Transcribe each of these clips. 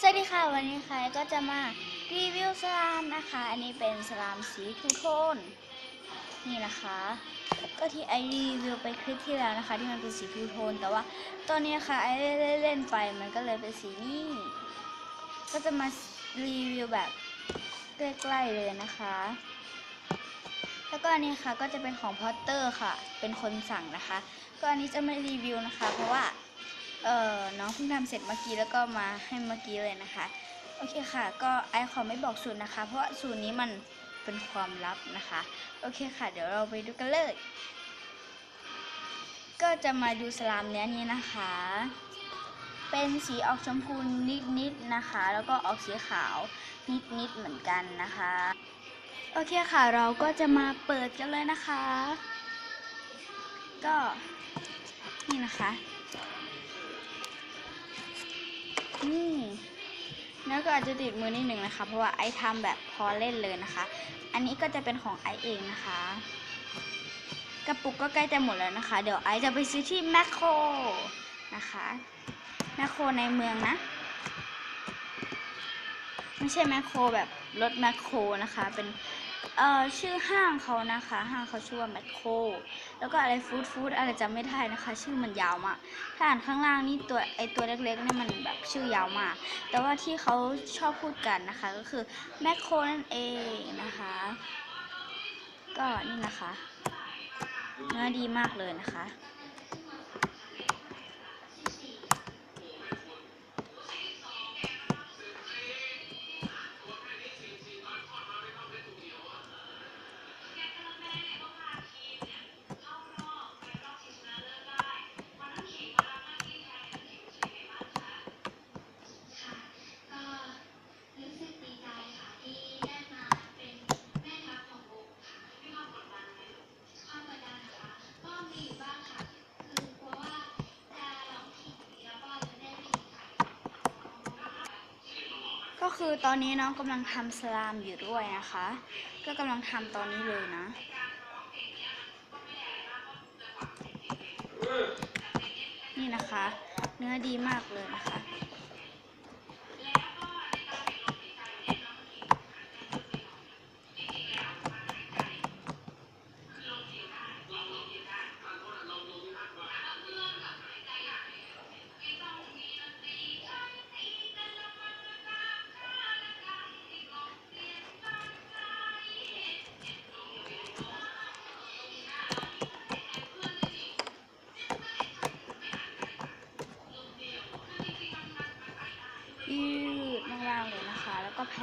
สวัสดีค่ะวันนี้ใครก็จะมารีวิวสลามนะคะ อันนี้เป็นสลามสีทูโทนนี่นะคะ ก็ที่ไอรีวิวไปคลิปที่แล้วนะคะ ที่มันเป็นสีทูโทน แต่ว่าตอนนี้นะคะไอเล่นเล่นไปมันก็เลยเป็นสีนี้ก็จะมารีวิวแบบใกล้ๆเลยนะคะ แล้วก็อันนี้ค่ะก็จะเป็นของพอตเตอร์ค่ะ เป็นคนสั่งนะคะ ก็อันนี้จะไม่รีวิวนะคะ เพราะว่า เออน้องเพิ่งทำเสร็จเมื่อกี้แล้วก็มาให้เมื่อกี้เลยนะคะ โอเคค่ะ ก็ไอขอไม่บอกสูตรนะคะ เพราะว่าสูตรนี้มันเป็นความลับนะคะ โอเคค่ะ เดี๋ยวเราไปดูกันเลย ก็จะมาดูสลามเนื้อนี้นะคะ เป็นสีออกชมพูนิดๆนะคะ แล้วก็ออกสีขาวนิดๆเหมือนกันนะคะ โอเคค่ะ เราก็จะมาเปิดกันเลยนะคะ ก็นี่นะคะ นี่แล้วก็อาจจะติดมือนิดหนึ่งนะคะ เพราะว่าไอทำแบบพอเล่นเลยนะคะ อันนี้ก็จะเป็นของไอเองนะคะ กระปุกก็ใกล้จะหมดแล้วนะคะ เดี๋ยวไอจะไปซื้อที่แมคโครนะคะแมคโครในเมืองนะ ไม่ใช่แมคโครแบบรถแมคโครนะคะ เป็น เอ่อชื่อห้างเขานะคะ ห้างเขาชื่อว่าแมคโครแล้วก็อะไรฟู้ดฟู้ดอะไรจำไม่ได้นะคะ ชื่อมันยาวมากถ้าอ่านข้างล่างนี่ตัวไอตัวเล็กๆนี่มันแบบชื่อยาวมาก แต่ว่าที่เขาชอบพูดกันนะคะ ก็คือแมคโครนั่นเองนะคะ ก็นี่นะคะเนื้อดีมากเลยนะคะ ก็คือตอนนี้น้องกำลังทำสลามอยู่ด้วยนะคะ ก็กำลังทำตอนนี้เลยนะ นี่นะคะ เนื้อดีมากเลยนะคะ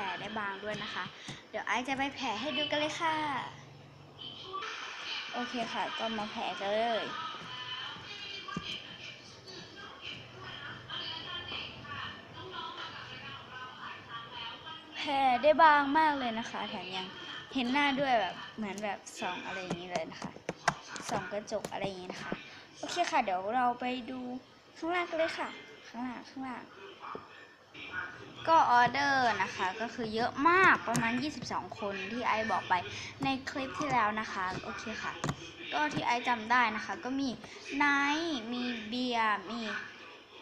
ผ่ได้บางด้วยนะคะ เดี๋ยวไอซ์จะไปแผ่ให้ดูกันเลยค่ะ โอเคค่ะ ก็มาแผ่กันเลยแผ่ได้บางมากเลยนะคะ แถมยังเห็นหน้าด้วยแบบเหมือนแบบส่องอะไรอย่างนี้เลยนะคะส่องกระจกอะไรอย่างนี้นะคะ โอเคค่ะ เดี๋ยวเราไปดูข้างล่างกันเลยค่ะ ข้างล่างข้างล่าง ก็ออเดอร์นะคะก็คือเยอะมากประมาณ 22 คนที่ไอบอกไปในคลิปที่แล้วนะคะ โอเคค่ะ ก็ที่ไอจำได้นะคะ ก็มีไนท์มีเบียร์มี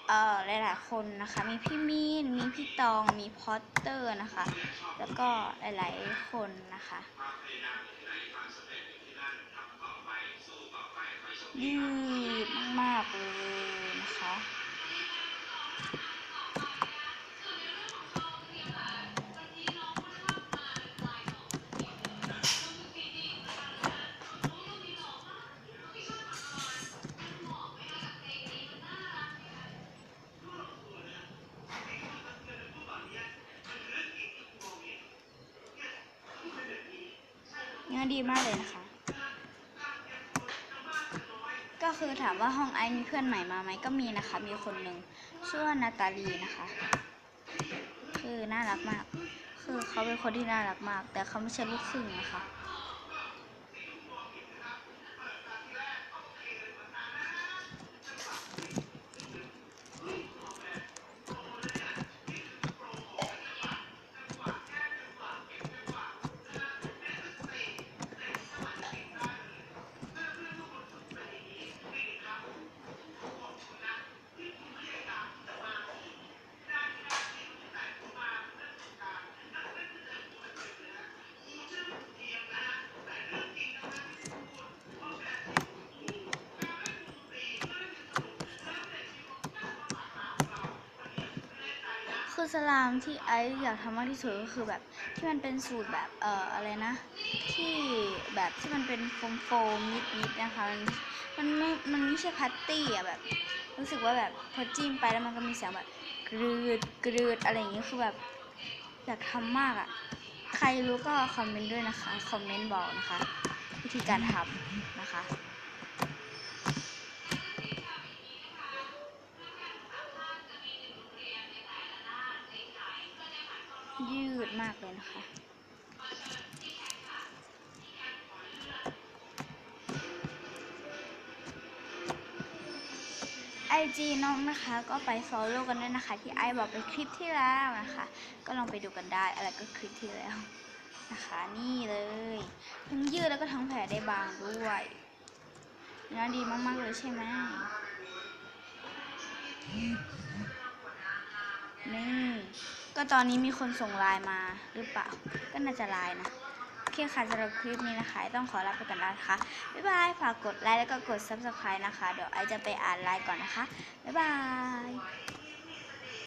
เอ่อหลายๆคนนะคะ มีพี่มีนมีพี่ตองมีพอตเตอร์นะคะ แล้วก็หลายๆคนนะคะยืดมากๆเลย เนื้อดีมากเลยนะคะ ก็คือถามว่าห้องไอมีเพื่อนใหม่มาไหมก็มีนะคะ มีคนหนึ่งชื่อว่านาตาลีนะคะ คือน่ารักมาก คือเขาเป็นคนที่น่ารักมาก แต่เขาไม่ใช่ลูกครึ่งนะคะ คือสลามที่ไอซ์อยากทำมากที่สุดก็คือแบบที่มันเป็นสูตรแบบเอ่ออะไรนะ ที่แบบที่มันเป็นโฟมโฟมนิดๆนะคะมันมันไม่มันไม่ใช่พัตตี้อะแบบ รู้สึกว่าแบบพอจิ้มไปแล้วมันก็มีเสียงแบบกรืดกรืดอะไรอย่างเงี้ยคือแบบอยากทำมากอะใครรู้ก็คอมเมนต์ด้วยนะคะคอมเมนต์บอกนะคะ วิธีการทำนะคะากเลยนะคะไอจีน้องนะคะก็ไป follow กันด้วยนะคะ ที่ไอบอกไปคลิปที่แล้วนะคะ ก็ลองไปดูกันได้อะไรก็คลิปที่แล้วนะคะ นี่เลยทั้งยืดแล้วก็ทั้งแผลได้บางด้วยเนื้อดีมาก ๆ เลยใช่ไหมนี่ ก็ตอนนี้มีคนส่งไลน์มาหรือเปล่า ก็น่าจะไลน์นะ โอเคค่ะสำหรับคลิปนี้นะคะ ต้องขอลาไปก่อนแล้วนะคะ บ๊ายบาย ฝากกดไลค์แล้วก็กด subscribe นะคะ เดี๋ยวไอจะไปอ่านไลน์ก่อนนะคะ บ๊ายบาย